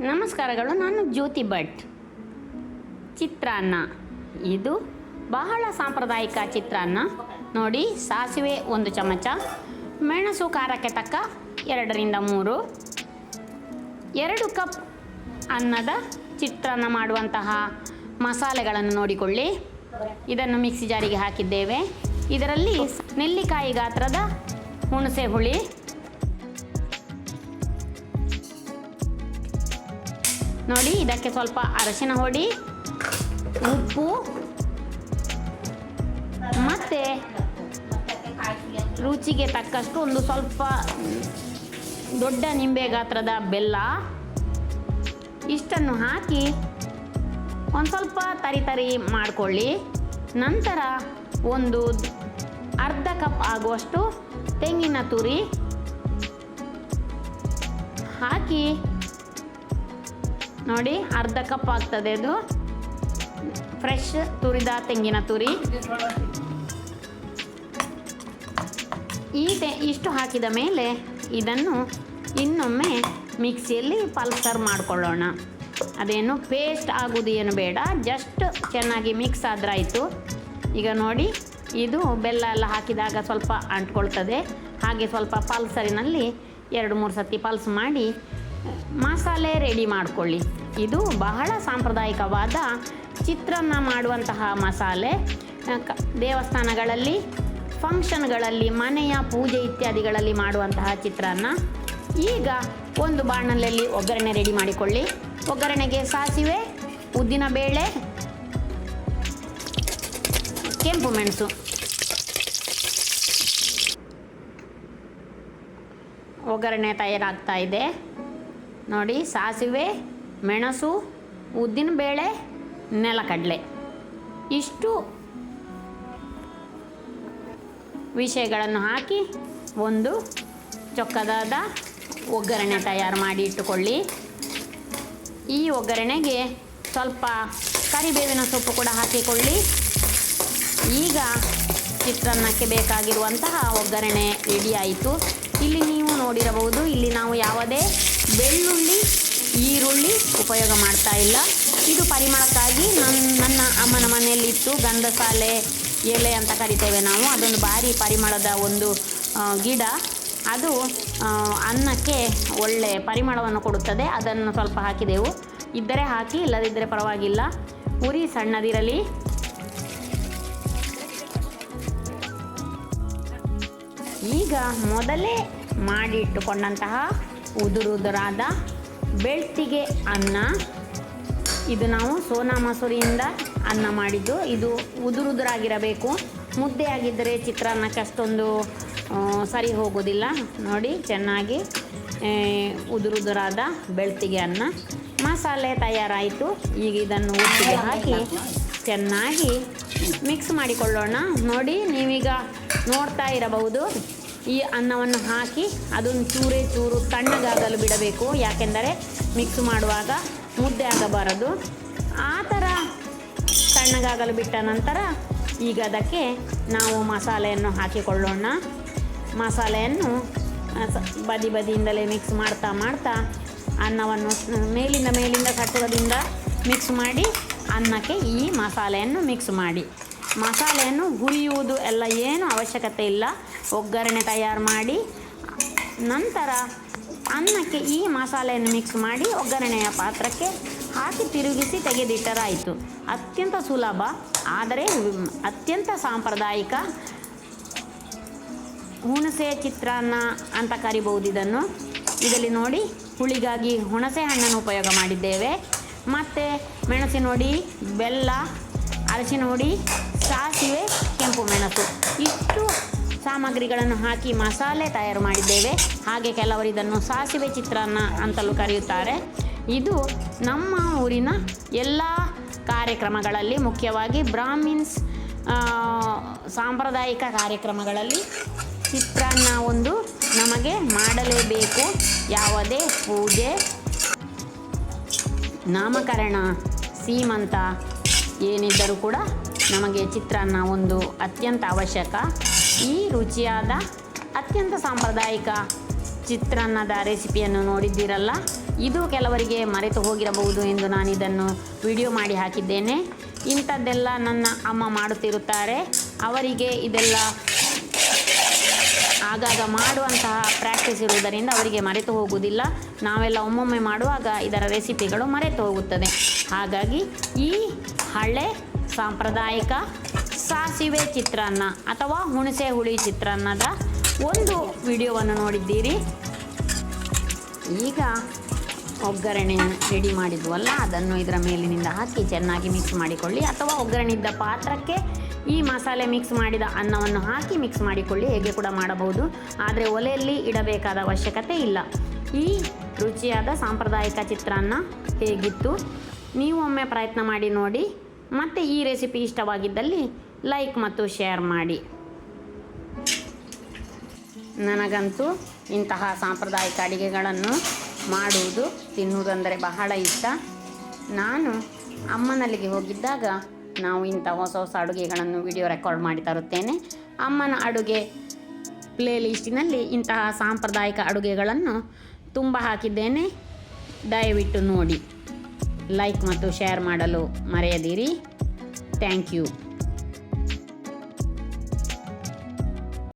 ನಮಸ್ಕಾರಗಳು, ನಾನು ಜ್ಯೋತಿ ಭಟ್. ಚಿತ್ರಾನ್ನ. ಇದು ಬಹಳ ಸಾಂಪ್ರದಾಯಿಕ ಚಿತ್ರಾನ್ನ. ನೋಡಿ, ಸಾಸಿವೆ ಒಂದು ಚಮಚ, ಮೆಣಸು ಖಾರಕ್ಕೆ ತಕ್ಕ ಎರಡರಿಂದ ಮೂರು, ಎರಡು ಕಪ್ ಅನ್ನದ ಚಿತ್ರಾನ್ನ ಮಾಡುವಂತಹ ಮಸಾಲೆಗಳನ್ನು ನೋಡಿಕೊಳ್ಳಿ. ಇದನ್ನು ಮಿಕ್ಸಿ ಜಾರಿಗೆ ಹಾಕಿದ್ದೇವೆ. ಇದರಲ್ಲಿ ನೆಲ್ಲಿಕಾಯಿ ಗಾತ್ರದ ಹುಣಸೆ ಹುಳಿ ನೋಡಿ, ಇದಕ್ಕೆ ಸ್ವಲ್ಪ ಅರಶಿನ ಹೊಡಿ, ಉಪ್ಪು, ಮತ್ತೆ ರುಚಿಗೆ ತಕ್ಕಷ್ಟು ಒಂದು ಸ್ವಲ್ಪ ದೊಡ್ಡ ನಿಂಬೆ ಗಾತ್ರದ ಬೆಲ್ಲ. ಇಷ್ಟನ್ನು ಹಾಕಿ ಒಂದು ಸ್ವಲ್ಪ ತರಿ ತರಿ ಮಾಡಿಕೊಳ್ಳಿ. ನಂತರ ಒಂದು ಅರ್ಧ ಕಪ್ ಆಗುವಷ್ಟು ತೆಂಗಿನ ತುರಿ ಹಾಕಿ ನೋಡಿ, ಅರ್ಧ ಕಪ್ ಆಗ್ತದೆ ಅದು. ಫ್ರೆಶ್ ತುರಿದ ತೆಂಗಿನ ತುರಿ. ಈ ಇಷ್ಟು ಹಾಕಿದ ಮೇಲೆ ಇದನ್ನು ಇನ್ನೊಮ್ಮೆ ಮಿಕ್ಸಿಯಲ್ಲಿ ಪಲ್ಸರ್ ಮಾಡಿಕೊಳ್ಳೋಣ. ಅದೇನು ಪೇಸ್ಟ್ ಆಗೋದು ಏನು ಬೇಡ ಜಸ್ಟ್ ಚೆನ್ನಾಗಿ ಮಿಕ್ಸ್ ಆದ್ರಾಯಿತು. ಈಗ ನೋಡಿ, ಇದು ಬೆಲ್ಲ ಎಲ್ಲ ಹಾಕಿದಾಗ ಸ್ವಲ್ಪ ಅಂಟ್ಕೊಳ್ತದೆ. ಹಾಗೆ ಸ್ವಲ್ಪ ಪಲ್ಸರಿನಲ್ಲಿ ಎರಡು ಮೂರು ಸತಿ ಪಲ್ಸ್ ಮಾಡಿ ಮಸಾಲೆ ರೆಡಿ ಮಾಡಿಕೊಳ್ಳಿ. ಇದು ಬಹಳ ಸಾಂಪ್ರದಾಯಿಕವಾದ ಚಿತ್ರಾನ್ನ ಮಾಡುವಂತಹ ಮಸಾಲೆ. ದೇವಸ್ಥಾನಗಳಲ್ಲಿ, ಫಂಕ್ಷನ್ಗಳಲ್ಲಿ, ಮನೆಯ ಪೂಜೆ ಇತ್ಯಾದಿಗಳಲ್ಲಿ ಮಾಡುವಂತಹ ಚಿತ್ರಾನ್ನ. ಈಗ ಒಂದು ಬಾಣಲೆಯಲ್ಲಿ ಒಗ್ಗರಣೆ ರೆಡಿ ಮಾಡಿಕೊಳ್ಳಿ. ಒಗ್ಗರಣೆಗೆ ಸಾಸಿವೆ, ಉದ್ದಿನ ಬೇಳೆ, ಕೆಂಪು ಮೆಣಸು. ಒಗ್ಗರಣೆ ತಯಾರಾಗ್ತಾ ಇದೆ. ನೋಡಿ, ಸಾಸಿವೆ ಮೆಣಸು, ಉದ್ದಿನ ಬೇಳೆ ನೆಲಕಡಲೆ ಇಷ್ಟು ವಿಷಯಗಳನ್ನು ಹಾಕಿ ಒಂದು ಚೊಕ್ಕದಾದ ಒಗ್ಗರಣೆ ತಯಾರು ಮಾಡಿ ಇಟ್ಟುಕೊಳ್ಳಿ. ಈ ಒಗ್ಗರಣೆಗೆ ಸ್ವಲ್ಪ ಕರಿಬೇವಿನ ಸೊಪ್ಪು ಕೂಡ ಹಾಕಿಕೊಳ್ಳಿ. ಈಗ ಚಿತ್ರಾನ್ನಕ್ಕೆ ಬೇಕಾಗಿರುವಂತಹ ಒಗ್ಗರಣೆ ರೆಡಿಯಾಯಿತು ಇಲ್ಲಿ ನೀವು ನೋಡಿರಬಹುದು, ಇಲ್ಲಿ ನಾವು ಯಾವುದೇ ಬೆಳ್ಳುಳ್ಳಿ ಈರುಳ್ಳಿ ಉಪಯೋಗ ಮಾಡ್ತಾ ಇಲ್ಲ. ಇದು ಪರಿಮಳಕ್ಕಾಗಿ ನನ್ನ ನನ್ನ ಅಮ್ಮನ ಮನೆಯಲ್ಲಿತ್ತು. ಗಂಧಸಾಲೆ, ಎಲೆ ಅಂತ ಕರಿತೇವೆ ನಾವು. ಅದೊಂದು ಭಾರಿ ಪರಿಮಳದ ಒಂದು ಗಿಡ. ಅದು ಅನ್ನಕ್ಕೆ ಒಳ್ಳೆ ಪರಿಮಳವನ್ನು ಕೊಡುತ್ತದೆ. ಅದನ್ನು ಸ್ವಲ್ಪ ಹಾಕಿದೆವು. ಇದ್ದರೆ ಹಾಕಿ, ಇಲ್ಲದಿದ್ದರೆ ಪರವಾಗಿಲ್ಲ. ಉರಿ ಸಣ್ಣದಿರಲಿ. ಈಗ ಮೊದಲೇ ಮಾಡಿ ಇಟ್ಟುಕೊಂಡಂತಹ ಉದುರುದುರಾದ ಬೆಳ್ತಿಗೆ ಅನ್ನ. ಇದು ನಾವು ಸೋನಾ ಮಸೂರಿಯಿಂದ ಅನ್ನ ಮಾಡಿದ್ದು. ಇದು ಉದುರುದುರಾಗಿರಬೇಕು. ಮುದ್ದೆ ಆಗಿದ್ದರೆ ಚಿತ್ರಾನ್ನಕ್ಕೆ ಅಷ್ಟೊಂದು ಸರಿ ಹೋಗೋದಿಲ್ಲ. ನೋಡಿ, ಚೆನ್ನಾಗಿ ಉದುರುದುರಾದ ಬೆಳ್ತಿಗೆ ಅನ್ನ. ಮಸಾಲೆ ತಯಾರಾಯಿತು. ಈಗ ಇದನ್ನು ಒಟ್ಟಿಗೆ ಹಾಕಿ ಚೆನ್ನಾಗಿ ಮಿಕ್ಸ್ ಮಾಡಿಕೊಳ್ಳೋಣ. ನೋಡಿ, ನೀವೀಗ ನೋಡ್ತಾ ಇರಬಹುದು. ಈ ಅನ್ನವನ್ನು ಹಾಕಿ ಅದನ್ನು ಚೂರೇ ಚೂರು ತಣ್ಣಗಾಗಲು ಬಿಡಬೇಕು. ಯಾಕೆಂದರೆ ಮಿಕ್ಸ್ ಮಾಡುವಾಗ ಮುದ್ದೆ ಆಗಬಾರದು. ಆ ಥರ ತಣ್ಣಗಾಗಲು ಬಿಟ್ಟ ನಂತರ ಈಗ ಅದಕ್ಕೆ ನಾವು ಮಸಾಲೆಯನ್ನು ಹಾಕಿಕೊಳ್ಳೋಣ. ಮಸಾಲೆಯನ್ನು ಬದಿ ಬದಿಯಿಂದಲೇ ಮಿಕ್ಸ್ ಮಾಡ್ತಾ ಮಾಡ್ತಾ ಅನ್ನವನ್ನು ಮೇಲಿಂದ ಮೇಲಿಂದ ಕಟ್ಟುವುದರಿಂದ ಮಿಕ್ಸ್ ಮಾಡಿ ಅನ್ನಕ್ಕೆ ಈ ಮಸಾಲೆಯನ್ನು ಮಿಕ್ಸ್ ಮಾಡಿ. ಮಸಾಲೆಯನ್ನು ಹುರಿಯುವುದು ಎಲ್ಲ ಏನು ಅವಶ್ಯಕತೆ ಇಲ್ಲ. ಒಗ್ಗರಣೆ ತಯಾರು ಮಾಡಿ, ನಂತರ ಅನ್ನಕ್ಕೆ ಈ ಮಸಾಲೆಯನ್ನು ಮಿಕ್ಸ್ ಮಾಡಿ ಒಗ್ಗರಣೆಯ ಪಾತ್ರಕ್ಕೆ ಹಾಕಿ ತಿರುಗಿಸಿ ತೆಗೆದಿಟ್ಟರಾಯಿತು. ಅತ್ಯಂತ ಸುಲಭ, ಆದರೆ ಅತ್ಯಂತ ಸಾಂಪ್ರದಾಯಿಕ ಹುಣಸೆ ಚಿತ್ರಾನ್ನ ಅಂತ ಕರಿಬಹುದು ಇದನ್ನು. ಇದರಲ್ಲಿ ನೋಡಿ ಹುಳಿಗಾಗಿ ಹುಣಸೆ ಹಣ್ಣನ್ನು ಉಪಯೋಗ ಮಾಡಿದ್ದೇವೆ. ಮತ್ತು ಮೆಣಸಿನ ಹುಡಿ, ಬೆಲ್ಲ ಅರಸಿನ ಹುಡಿ ಸಾಸಿವೆ, ಕೆಂಪು ಮೆಣಸು. ಇಷ್ಟು ಸಾಮಗ್ರಿಗಳನ್ನು ಹಾಕಿ ಮಸಾಲೆ ತಯಾರು ಮಾಡಿದ್ದೇವೆ. ಹಾಗೆ ಕೆಲವರು ಇದನ್ನು ಸಾಸಿವೆ ಚಿತ್ರಾನ್ನ ಅಂತಲೂ ಕರೆಯುತ್ತಾರೆ. ಇದು ನಮ್ಮ ಊರಿನ ಎಲ್ಲ ಕಾರ್ಯಕ್ರಮಗಳಲ್ಲಿ ಮುಖ್ಯವಾಗಿ ಬ್ರಾಹ್ಮಿನ್ಸ್ ಸಾಂಪ್ರದಾಯಿಕ ಕಾರ್ಯಕ್ರಮಗಳಲ್ಲಿ ಚಿತ್ರಾನ್ನ ಒಂದು ನಮಗೆ ಮಾಡಲೇಬೇಕು. ಯಾವುದೇ ಪೂಜೆ, ನಾಮಕರಣ, ಸೀಮಂತ ಏನಿದ್ದರೂ ಕೂಡ ನಮಗೆ ಚಿತ್ರಾನ್ನ ಒಂದು ಅತ್ಯಂತ ಅವಶ್ಯಕ. ಈ ರುಚಿಯಾದ ಅತ್ಯಂತ ಸಾಂಪ್ರದಾಯಿಕ ಚಿತ್ರಾನ್ನದ ರೆಸಿಪಿಯನ್ನು ನೋಡಿದ್ದೀರಲ್ಲ? ಇದು ಕೆಲವರಿಗೆ ಮರೆತು ಹೋಗಿರಬಹುದು ಎಂದು ನಾನು ಇದನ್ನು ವಿಡಿಯೋ ಮಾಡಿ ಹಾಕಿದ್ದೇನೆ. ಇಂಥದ್ದೆಲ್ಲ ನನ್ನ ಅಮ್ಮ ಮಾಡುತ್ತಿರುತ್ತಾರೆ. ಅವರಿಗೆ ಇದೆಲ್ಲ ಆಗಾಗ ಮಾಡುವಂತಹ ಪ್ರಾಕ್ಟೀಸ್ ಇರುವುದರಿಂದ ಅವರಿಗೆ ಮರೆತು ಹೋಗುವುದಿಲ್ಲ. ನಾವೆಲ್ಲ ಒಮ್ಮೊಮ್ಮೆ ಮಾಡುವಾಗ ಇದರ ರೆಸಿಪಿಗಳು ಮರೆತು ಹೋಗುತ್ತದೆ. ಹಾಗಾಗಿ ಈ ಹಳೆ ಸಾಂಪ್ರದಾಯಿಕ ಸಾಸಿವೆ ಚಿತ್ರಾನ್ನ ಅಥವಾ ಹುಣಸೆ ಹುಳಿ ಚಿತ್ರಾನ್ನದ ಒಂದು ವಿಡಿಯೋವನ್ನು ನೋಡಿದ್ದೀರಿ. ಈಗ ಒಗ್ಗರಣೆ ರೆಡಿ ಮಾಡಿದ್ವಲ್ಲ, ಅದನ್ನು ಇದರ ಮೇಲಿನಿಂದ ಹಾಕಿ ಚೆನ್ನಾಗಿ ಮಿಕ್ಸ್ ಮಾಡಿಕೊಳ್ಳಿ. ಅಥವಾ ಒಗ್ಗರಣೆ ಇದ್ದ ಪಾತ್ರಕ್ಕೆ ಈ ಮಸಾಲೆ ಮಿಕ್ಸ್ ಮಾಡಿದ ಅನ್ನವನ್ನು ಹಾಕಿ ಮಿಕ್ಸ್ ಮಾಡಿಕೊಳ್ಳಿ. ಹೇಗೆ ಕೂಡ ಮಾಡಬಹುದು. ಆದರೆ ಒಲೆಯಲ್ಲಿ ಇಡಬೇಕಾದ ಅವಶ್ಯಕತೆ ಇಲ್ಲ. ಈ ರುಚಿಯಾದ ಸಾಂಪ್ರದಾಯಿಕ ಚಿತ್ರಾನ್ನ ಹೇಗಿತ್ತು? ನೀವು ಒಮ್ಮೆ ಪ್ರಯತ್ನ ಮಾಡಿ ನೋಡಿ. ಮತ್ತು ಈ ರೆಸಿಪಿ ಇಷ್ಟವಾಗಿದ್ದಲ್ಲಿ ಲೈಕ್ ಮತ್ತು ಶೇರ್ ಮಾಡಿ. ನನಗಂತೂ ಇಂತಹ ಸಾಂಪ್ರದಾಯಿಕ ಅಡಿಗೆಗಳನ್ನು ಮಾಡುವುದು ತಿನ್ನುವುದಂದರೆ ಬಹಳ ಇಷ್ಟ. ನಾನು ಅಮ್ಮನಲ್ಲಿಗೆ ಹೋಗಿದ್ದಾಗ ನಾವು ಇಂಥ ಹೊಸ ಹೊಸ ಅಡುಗೆಗಳನ್ನು ವಿಡಿಯೋ ರೆಕಾರ್ಡ್ ಮಾಡಿ ತರುತ್ತೇನೆ. ಅಮ್ಮನ ಅಡುಗೆ ಪ್ಲೇಲಿಸ್ಟಿನಲ್ಲಿ ಇಂತಹ ಸಾಂಪ್ರದಾಯಿಕ ಅಡುಗೆಗಳನ್ನು ತುಂಬ ಹಾಕಿದ್ದೇನೆ. ದಯವಿಟ್ಟು ನೋಡಿ. ಲೈಕ್ ಮತ್ತು ಶೇರ್ ಮಾಡಲು ಮರೆಯದಿರಿ. Thank you